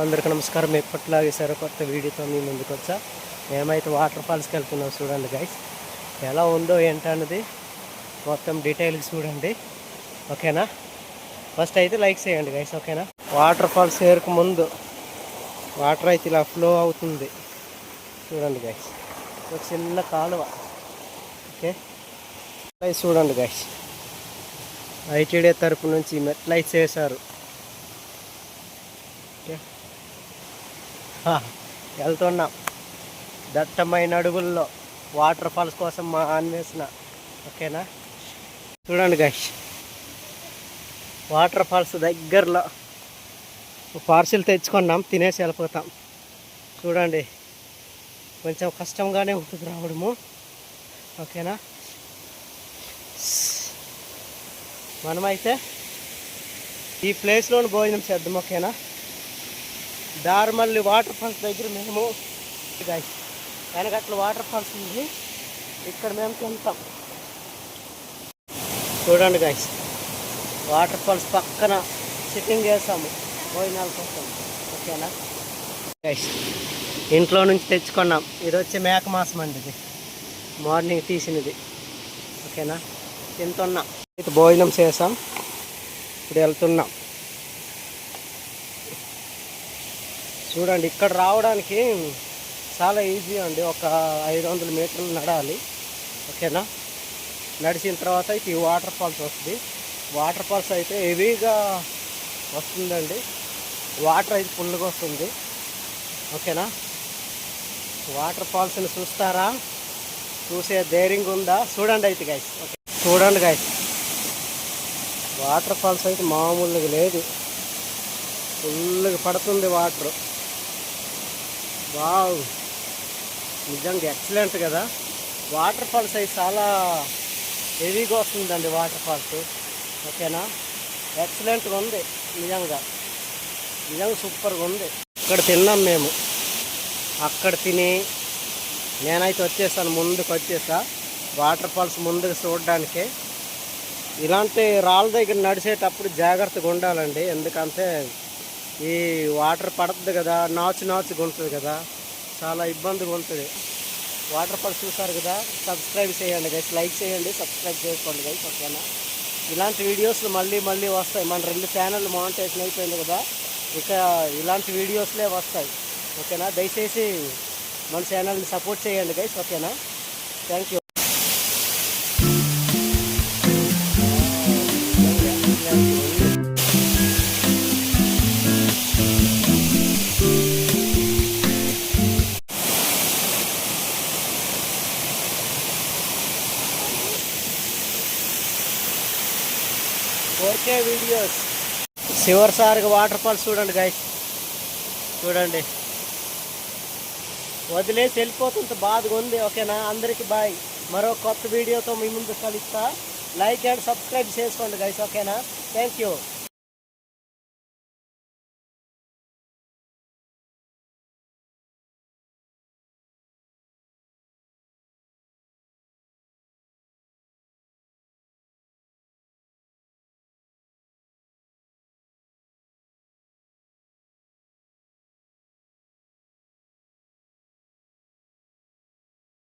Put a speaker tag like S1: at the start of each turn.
S1: అందరికీ నమస్కారం. ఎప్పటిలాగే సరే కొత్త వీడియోతో మీ ముందుకు వచ్చా. మేమైతే వాటర్ ఫాల్స్కి వెళ్తున్నాం చూడండి గైస్ ఎలా ఉందో ఏంటన్నది మొత్తం డీటెయిల్స్ చూడండి. ఓకేనా? ఫస్ట్ అయితే లైక్ చేయండి గైస్ ఓకేనా? వాటర్ ఫాల్స్ చేరుకు ముందు వాటర్ అయితే ఇలా ఫ్లో అవుతుంది. చూడండి గైస్ ఒక చిన్న కాలువ. ఓకే చూడండి గైస్ ఐటీడీ తరపు నుంచి మెట్లయితే చేశారు. ఓకే వెళ్తున్నాం. దట్టమైన అడుగుల్లో వాటర్ ఫాల్స్ కోసం మా అన్వేషణ ఓకేనా? చూడండి గైష్ వాటర్ ఫాల్స్ దగ్గరలో పార్సిల్ తెచ్చుకున్నాం తినేసి వెళ్ళిపోతాం. చూడండి. కొంచెం కష్టంగానే ఉంటుంది రావడము. ఓకేనా? మనమైతే ఈ ప్లేస్లోని భోజనం చేద్దాం ఓకేనా? దార్మల్లి వాటర్ ఫాల్స్ దగ్గర మేము గాయస్ వెనకట్ల వాటర్ ఫాల్స్ ఉంది. ఇక్కడ మేము తింటాం చూడండి గాయస్ వాటర్ ఫాల్స్ పక్కన సిట్టింగ్ చేసాము భోజనాల కోసం. ఓకేనా? గైస్ ఇంట్లో నుంచి తెచ్చుకున్నాం. ఇది వచ్చి మేక మాసం అండి ఇది. మార్నింగ్ తీసినది. ఓకేనా? తింటున్నాం. ఇది భోజనం చేసాం. ఇప్పుడు వెళ్తున్నాం. చూడండి ఇక్కడ రావడానికి చాలా ఈజీ అండి. ఒక ఐదు వందల మీటర్లు నడాలి. ఓకేనా? నడిచిన తర్వాత అయితే ఈ వాటర్ ఫాల్స్ వస్తుంది. వాటర్ ఫాల్స్ అయితే హెవీగా వస్తుందండి. వాటర్ అయితే ఫుల్గా వస్తుంది. ఓకేనా? వాటర్ ఫాల్స్ని చూస్తారా? చూసే ధైర్యంగా ఉందా? చూడండి అయితే గాయస్ ఓకే. చూడండి గాయస్ వాటర్ ఫాల్స్ అయితే మామూలుగా లేదు. ఫుల్గా పడుతుంది వాటర్ వావ్. నిజంగా ఎక్సలెంట్ కదా. వాటర్ ఫాల్స్ అయితే చాలా హెవీగా వస్తుందండి వాటర్ ఫాల్స్ ఓకేనా ఎక్సలెంట్గా ఉంది నిజంగా. నిజంగా సూపర్గా ఉంది. ఇక్కడ తిన్నాం మేము. అక్కడ తిని నేనైతే వచ్చేసాను ముందుకు వచ్చేసా. వాటర్ ఫాల్స్ ముందుకు చూడడానికి. ఇలాంటి రాళ్ళ దగ్గర నడిచేటప్పుడు జాగ్రత్తగా ఉండాలండి ఎందుకంటే ఈ వాటర్ పడుతుంది కదా నాచు నాచుగా ఉంటుంది కదా చాలా ఇబ్బందిగా ఉంటుంది వాటర్ ఫాల్స్ చూసారు కదా సబ్స్క్రైబ్ చేయండి గైస్ లైక్ చేయండి సబ్స్క్రైబ్ చేసుకోండి గైస్ ఓకేనా? ఇలాంటి వీడియోస్లు మళ్ళీ మళ్ళీ వస్తాయి. మన రెండు ఛానల్ మానిటేషన్ అయిపోయింది కదా ఇక ఇలాంటి వీడియోస్లే వస్తాయి. ఓకేనా? దయచేసి మన ఛానల్ని సపోర్ట్ చేయండి గైస్ ఓకేనా? Thank you okay videos. చివరిసారిగా వాటర్ ఫాల్స్ చూడండి గాయ చూడండి. వదిలేసి వెళ్ళిపోతుంటే బాధగా ఉంది. ఓకేనా? అందరికి బాయ్. మరో కొత్త వీడియోతో మీ ముందు కలుస్తా. లైక్ అండ్ సబ్స్క్రైబ్ చేసుకోండి గైస్ ఓకేనా? Thank you.